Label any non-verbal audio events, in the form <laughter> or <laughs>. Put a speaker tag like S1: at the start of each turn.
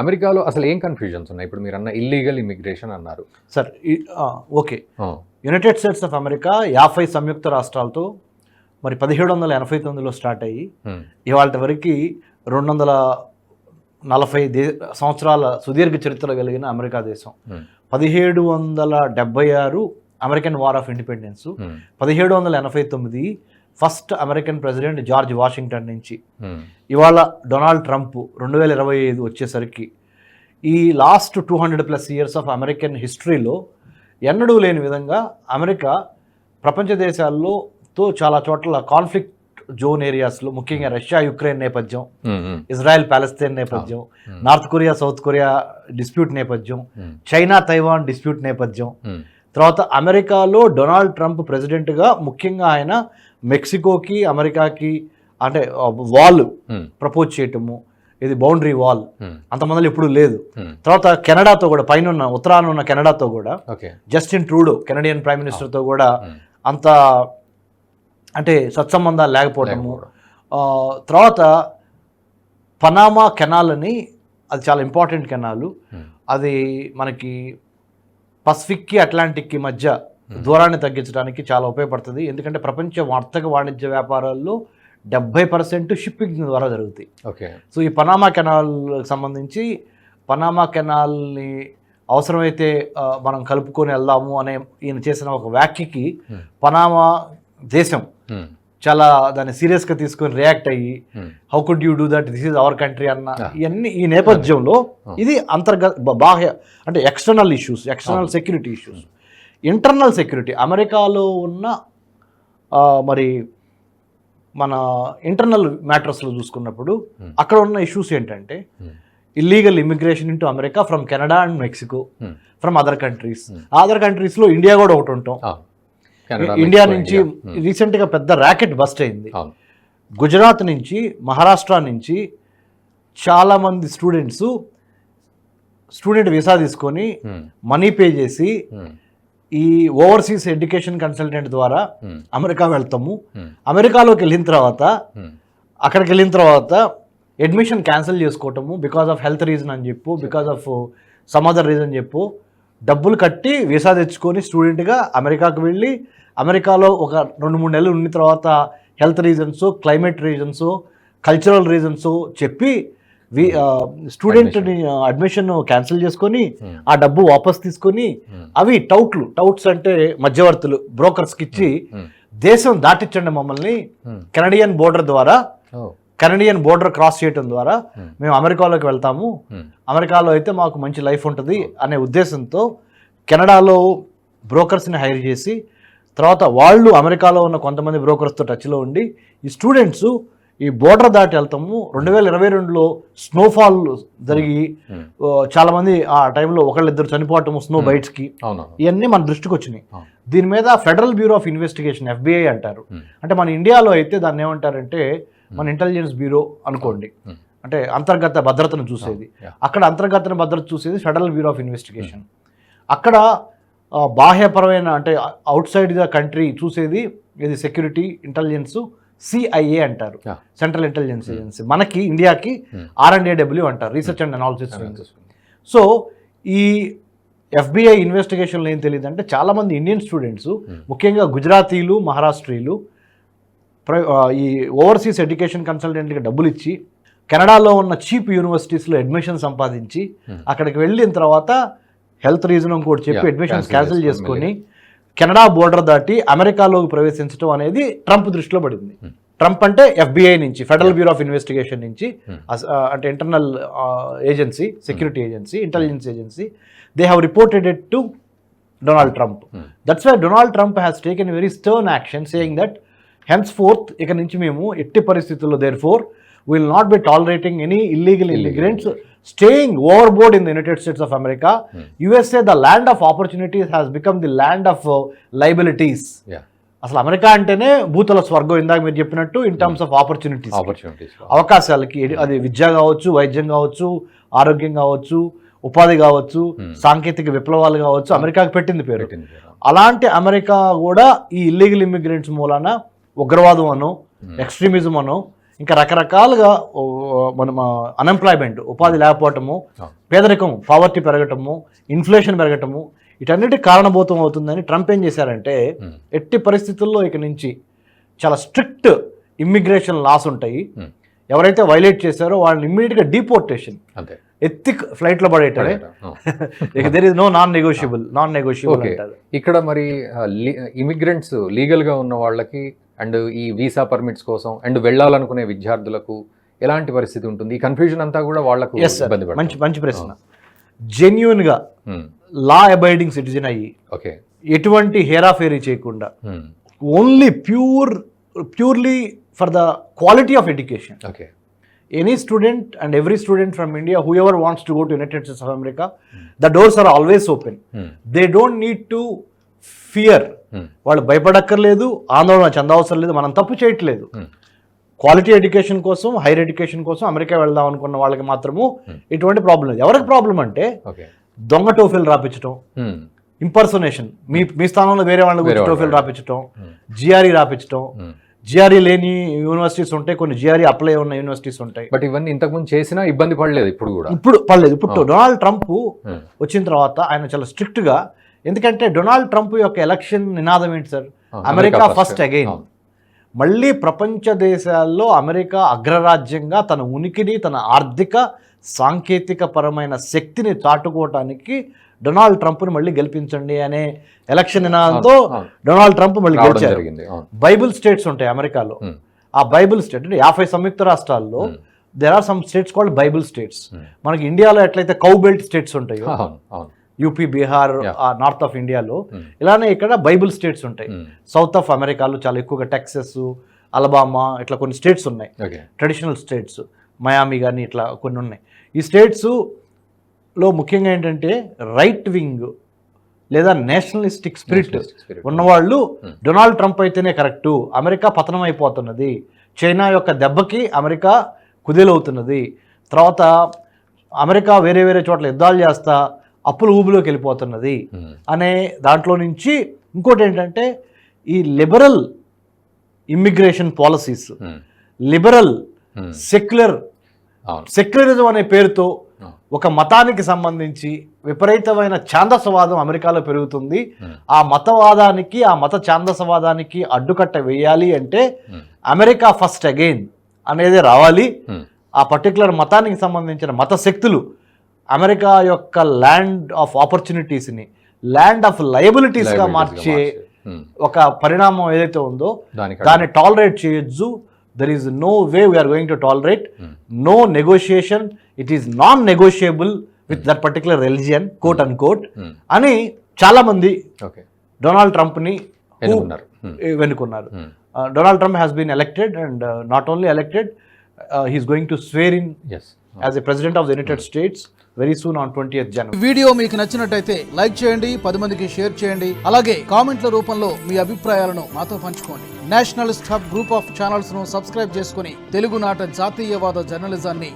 S1: అమెరికాలో అసలు ఏం కన్ఫ్యూజన్స్ ఉన్నాయి? ఇప్పుడు మీరు అన్న ఇల్లీగల్ ఇమిగ్రేషన్ అన్నారు.
S2: Sir okay. United States of America యాభై సంయుక్త రాష్ట్రాలతో మరి పదిహేడు వందల ఎనభై తొమ్మిదిలో స్టార్ట్ అయ్యి
S1: ఉమ్,
S2: ఇవాళ వరకు రెండు వందల నలభై దే సంవత్సరాల సుదీర్ఘ చరిత్ర కలిగిన అమెరికా దేశం.
S1: ఉమ్,
S2: పదిహేడు వందల డెబ్బై ఆరు అమెరికన్ వార్ ఆఫ్ ఇండిపెండెన్స్ పదిహేడు వందల ఎనభై తొమ్మిది first American president George Washington నుంచి.
S1: ఉమ్,
S2: ఇవాళ డొనాల్డ్ ట్రంప్ రెండు వేల ఇరవై ఐదు వచ్చేసరికి ఈ last two hundred plus years of American హిస్టరీలో ఎన్నడూ లేని విధంగా అమెరికా ప్రపంచ దేశాల్లో తో చాలా చోట్ల కాన్ఫ్లిక్ట్ జోన్ ఏరియాస్లో ముఖ్యంగా రష్యా యుక్రెయిన్ నేపథ్యం
S1: ఉమ్, ఉమ్,
S2: ఇజ్రాయెల్ పాలస్తీన్ నేపథ్యం
S1: Hmm.
S2: North Korea South Korea dispute నేపథ్యం చైనా తైవాన్ డిస్ప్యూట్ నేపథ్యం. తర్వాత అమెరికాలో డొనాల్డ్ ట్రంప్ ప్రెసిడెంట్గా ముఖ్యంగా ఆయన మెక్సికోకి అమెరికాకి అంటే వాల్ ప్రపోజ్ చేయటము ఇది బౌండరీ వాల్. అంత మొదలు ఎప్పుడు లేదు. తర్వాత కెనడాతో కూడా పైన ఉన్న ఉత్తరాన ఉన్న కెనడాతో కూడా జస్టిన్ ట్రూడో కెనడియన్ ప్రైమ్ మినిస్టర్తో కూడా అంత అంటే సత్సంబంధాలు లేకపోవటము. తర్వాత పనామా కెనాల్ అని అది చాలా ఇంపార్టెంట్ కెనాలు. అది మనకి పసిఫిక్కి అట్లాంటిక్కి మధ్య దూరాన్ని తగ్గించడానికి చాలా ఉపయోగపడుతుంది. ఎందుకంటే ప్రపంచ వర్తక వాణిజ్య వ్యాపారాల్లో డెబ్బై పర్సెంట్ షిప్పింగ్ ద్వారా జరుగుతాయి.
S1: ఓకే.
S2: సో ఈ పనామా కెనాల్ సంబంధించి పనామా కెనాల్ని అవసరమైతే మనం కలుపుకొని వెళ్దాము అనే ఈయన చేసిన ఒక వ్యాఖ్యకి. పనామా దేశం చాలా దాన్ని సీరియస్గా తీసుకొని రియాక్ట్ అయ్యి how could you do that this is our country అన్న. ఇవన్నీ ఈ నేపథ్యంలో. ఇది అంతర్గత బాహ్య అంటే external issues external security issues internal security. అమెరికాలో ఉన్న మరి మన ఇంటర్నల్ మ్యాటర్స్లో చూసుకున్నప్పుడు. అక్కడ ఉన్న ఇష్యూస్ ఏంటంటే illegal immigration into America from Canada and Mexico. From other countries. Other కంట్రీస్లో ఇండియా కూడా ఒకటి ఉంటాం. ఇండియా నుంచి రీసెంట్గా పెద్ద ర్యాకెట్ బస్ట్ అయింది. గుజరాత్ నుంచి మహారాష్ట్ర నుంచి చాలామంది స్టూడెంట్స్ స్టూడెంట్ వీసా తీసుకొని మనీ పే చేసి ఈ ఓవర్సీస్ ఎడ్యుకేషన్ కన్సల్టెంట్ ద్వారా
S1: ఉమ్,
S2: అమెరికా వెళ్తాము.
S1: ఉమ్,
S2: అమెరికాలోకి వెళ్ళిన తర్వాత
S1: ఉమ్,
S2: అక్కడికి వెళ్ళిన తర్వాత అడ్మిషన్ క్యాన్సిల్ చేసుకోవటము బికాస్ ఆఫ్ హెల్త్ రీజన్ అని చెప్పు because of some other reason చెప్పు డబ్బులు కట్టి వీసా తెచ్చుకొని స్టూడెంట్గా అమెరికాకు వెళ్ళి అమెరికాలో ఒక రెండు మూడు నెలలు ఉన్న తర్వాత health reasons climate reasons cultural reasons చెప్పి వి స్టూడెంట్ని అడ్మిషన్ క్యాన్సిల్ చేసుకొని
S1: ఉమ్,
S2: ఆ డబ్బు వాపస్ తీసుకొని
S1: ఉమ్,
S2: అవి టౌట్లు టౌట్స్ అంటే మధ్యవర్తులు బ్రోకర్స్కి ఇచ్చి
S1: ఉమ్,
S2: దేశం దాటించండి మమ్మల్ని కెనడియన్ బోర్డర్ ద్వారా కెనడియన్ బోర్డర్ క్రాస్ చేయడం ద్వారా మేము అమెరికాలోకి వెళ్తాము. అమెరికాలో అయితే మాకు మంచి లైఫ్ ఉంటుంది అనే ఉద్దేశంతో కెనడాలో బ్రోకర్స్ని హైర్ చేసి తర్వాత వాళ్ళు అమెరికాలో ఉన్న కొంతమంది బ్రోకర్స్తో టచ్లో ఉండి ఈ స్టూడెంట్స్ ఈ బోర్డర్ దాటి వెళ్తాము. రెండు వేల ఇరవై రెండులో స్నోఫాల్ జరిగి చాలామంది ఆ టైంలో ఒకళ్ళిద్దరు చనిపోవటము స్నో బైట్స్కి. ఇవన్నీ మన దృష్టికి వచ్చినాయి. దీని మీద federal bureau of investigation FBI అంటారు. అంటే మన ఇండియాలో అయితే దాన్ని ఏమంటారంటే మన ఇంటెలిజెన్స్ బ్యూరో అనుకోండి. అంటే అంతర్గత భద్రతను చూసేది. అక్కడ అంతర్గత భద్రత చూసేది ఫెడరల్ బ్యూరో ఆఫ్ ఇన్వెస్టిగేషన్. అక్కడ బాహ్యపరమైన అంటే అవుట్ సైడ్ ద కంట్రీ చూసేది ఇది సెక్యూరిటీ ఇంటెలిజెన్స్ సిఐఏ అంటారు. సెంట్రల్ ఇంటెలిజెన్స్ ఏజెన్సీ మనకి ఇండియాకి. ఆర్ అండ్ ఏడబ్ల్యూ అంటారు రీసెర్చ్ అండ్ అనాలిసిస్. సో ఈ ఎఫ్బిఐ ఇన్వెస్టిగేషన్లో ఏం తెలియదు అంటే చాలామంది ఇండియన్ స్టూడెంట్స్
S1: Hmm.
S2: ముఖ్యంగా గుజరాతీలు మహారాష్ట్రీలు ఈ ఓవర్సీస్ ఎడ్యుకేషన్ కన్సల్టెంట్కి డబ్బులు ఇచ్చి కెనడాలో ఉన్న చీప్ యూనివర్సిటీస్లో అడ్మిషన్ సంపాదించి
S1: Hmm.
S2: అక్కడికి వెళ్ళిన తర్వాత హెల్త్ రీజన్ ఇంకోటి చెప్పి అడ్మిషన్స్ క్యాన్సిల్
S1: చేసుకొని
S2: కెనడా బోర్డర్ దాటి అమెరికాలోకి ప్రవేశించడం అనేది ట్రంప్ దృష్టిలో పడింది.
S1: Hmm.
S2: ట్రంప్ అంటే ఎఫ్బిఐ నుంచి ఫెడరల్ బ్యూరో ఆఫ్ ఇన్వెస్టిగేషన్ నుంచి
S1: Hmm.
S2: అంటే internal agency security agency intelligence agency they have reported it to Donald Trump
S1: Hmm.
S2: That's why Donald Trump has taken very stern action saying that henceforth ఇక నుంచి మేము ఎట్టి పరిస్థితుల్లో therefore will not be tolerating any illegal immigrants staying over board in the United States of America
S1: Hmm.
S2: USA the land of opportunities has become the land of liabilities అసలు America అంటేనే భూతల స్వర్గం ఇందాక మీరు చెప్పినట్టు in terms of opportunities
S1: opportunities
S2: అవకాశాలకి అది విద్య కావచ్చు వైద్యం కావచ్చు ఆరోగ్యం కావచ్చు ఉపాధి కావచ్చు
S1: Hmm.
S2: సాంకేతిక విప్లవాలు కావచ్చు అమెరికాకి పెట్టింది పేరు. అలాంటి అమెరికా కూడా ఈ ఇల్లీగల్ ఇమిగ్రెంట్స్ మూలాన ఉగ్రవాదం అనో ఎక్స్ట్రీమిజం అనో ఇంకా రకరకాలుగా మనం అన్ఎంప్లాయ్మెంట్ ఉపాధి లేకపోవటము. పేదరికం పావర్టీ పెరగటము ఇన్ఫ్లేషన్ పెరగటము వీటన్నిటికి కారణభూతం అవుతుందని ట్రంప్ ఏం చేశారంటే ఎట్టి పరిస్థితుల్లో ఇక నుంచి చాలా స్ట్రిక్ట్ ఇమ్మిగ్రేషన్ లాస్ ఉంటాయి. ఎవరైతే వైలేట్ చేశారో వాళ్ళని ఇమ్మీడియట్గా డిపోర్టేషన్
S1: అంతే.
S2: ఎత్తి ఫ్లైట్లో
S1: అవును. <laughs>
S2: ఇక there is no non negotiable non negotiable
S1: ఇక్కడ మరి ఇమిగ్రెంట్స్ లీగల్గా ఉన్న వాళ్ళకి అండ్ ఈ వీసా పర్మిట్స్ కోసం అండ్ వెళ్ళాలనుకునే విద్యార్థులకు ఎలాంటి పరిస్థితి ఉంటుంది? ఈ కన్ఫ్యూజన్ అంతా కూడా వాళ్ళకు ఇబ్బంది
S2: మంచి మంచి ప్రశ్న. జెన్యున్గా లా అబైడింగ్ సిటిజన్ అయ్యి
S1: ఓకే
S2: ఎటువంటి హేరాఫేరీ చేయకుండా only pure purely for the quality of education
S1: okay
S2: any student and every student from India who ever wants to go to United States of America the doors are always open they don't need to fear. వాళ్ళు భయపడక్కర్లేదు ఆందోళన చెందవసరం లేదు మనం తప్పు చేయట్లేదు. Quality education కోసం higher education కోసం అమెరికా వెళ్దాం అనుకున్న వాళ్ళకి మాత్రము ఎటువంటి ప్రాబ్లం లేదు. ఎవరికి ప్రాబ్లం అంటే దొంగ టోఫీలు రాపించడం ఇంపర్సనేషన్ మీ మీ స్థానంలో వేరే వాళ్ళని
S1: వేరే
S2: గురించి టోఫీలు రాపించడం జిఆర్ఈ రాపించడం జిఆర్ఈ లేని యూనివర్సిటీస్ ఉంటాయి కొన్ని జిఆర్ఈ అప్లై ఉన్న యూనివర్సిటీస్ ఉంటాయి.
S1: బట్ ఇవన్నీ ఇంతకుముందు చేసినా ఇబ్బంది పడలేదు ఇప్పుడు కూడా.
S2: ఇప్పుడు పర్లేదు ఇప్పుడు డొనాల్డ్ ట్రంప్
S1: Hmm.
S2: వచ్చిన తర్వాత ఆయన చాలా స్ట్రిక్ట్గా ఎందుకంటే డొనాల్డ్ ట్రంప్ యొక్క ఎలక్షన్ నినాదం ఏంటి సార్ అమెరికా ఫస్ట్. అగైన్. మళ్ళీ ప్రపంచ దేశాల్లో అమెరికా అగ్రరాజ్యంగా తన ఉనికిని తన ఆర్థిక సాంకేతిక పరమైన శక్తిని చాటుకోవటానికి డొనాల్డ్ ట్రంప్ని మళ్ళీ గెలిపించండి అనే ఎలక్షన్ నినాదంతో. డొనాల్డ్ ట్రంప్ మళ్ళీ గెలిచారు బైబిల్ స్టేట్స్ ఉంటాయి అమెరికాలో. ఆ బైబిల్ స్టేట్ అంటే యాభై సంయుక్త రాష్ట్రాల్లో. There are some states called Bible states. మనకి ఇండియాలో ఎట్లయితే కౌ బెల్ట్ స్టేట్స్ ఉంటాయో యూపీ బీహార్. నార్త్ ఆఫ్ ఇండియాలో
S1: Hmm.
S2: ఇలానే ఇక్కడ బైబిల్ స్టేట్స్ ఉంటాయి
S1: Hmm.
S2: సౌత్ ఆఫ్ అమెరికాలో చాలా ఎక్కువగా టెక్సస్ అలబామా ఇట్లా కొన్ని స్టేట్స్ ఉన్నాయి ట్రెడిషనల్ స్టేట్స్ మయామి కానీ ఇట్లా కొన్ని ఉన్నాయి ఈ స్టేట్స్లో ముఖ్యంగా ఏంటంటే రైట్ వింగ్ లేదా నేషనలిస్టిక్ స్పిరిట్. ఉన్నవాళ్ళు
S1: Hmm.
S2: డొనాల్డ్ ట్రంప్ అయితేనే కరెక్టు అమెరికా పతనం అయిపోతున్నది చైనా యొక్క దెబ్బకి అమెరికా కుదేలవుతున్నది తర్వాత అమెరికా వేరే వేరే చోట్ల యుద్ధాలు చేస్తా అప్పుల ఊబిలోకి వెళ్ళిపోతున్నది. అనే దాంట్లో నుంచి ఇంకోటి ఏంటంటే ఈ liberal immigration policies. Liberal. Secular secularism అనే పేరుతో. ఒక మతానికి సంబంధించి విపరీతమైన ఛాందసవాదం అమెరికాలో పెరుగుతుంది. ఆ మతవాదానికి ఆ మత ఛాందసవాదానికి అడ్డుకట్ట వేయాలి అంటే. అమెరికా ఫస్ట్ అగైన్ అనేది రావాలి. ఆ పర్టికులర్ మతానికి సంబంధించిన మత శక్తులు అమెరికా యొక్క ల్యాండ్ ఆఫ్ ఆపర్చునిటీస్ని ల్యాండ్ ఆఫ్ లయబిలిటీస్గా మార్చే. ఒక పరిణామం ఏదైతే ఉందో దాన్ని టాలరేట్ చేయొచ్చు there is no way we are going to tolerate. No negotiation it is non negotiable with that particular religion quote and quote. అని చాలా మంది
S1: ఓకే.
S2: డొనాల్డ్ ట్రంప్ని. వెనుకున్నారు.
S1: Hmm.
S2: Donald Trump has been elected and not only elected he's going to swear in
S1: Yes.
S2: As a president of the United States very soon on twenty eighth January
S3: video మీకు నచ్చినట్టయితే like చేయండి పది మందికి share చేయండి అలాగే కామెంట్ల రూపంలో మీ అభిప్రాయాలను మాతో పంచుకోండి. నేషనలిస్ట్ హబ్ గ్రూప్ ఆఫ్ ఛానల్స్ను సబ్స్క్రైబ్ చేసుకుని తెలుగునాట జాతీయవాద జర్నలిజాన్ని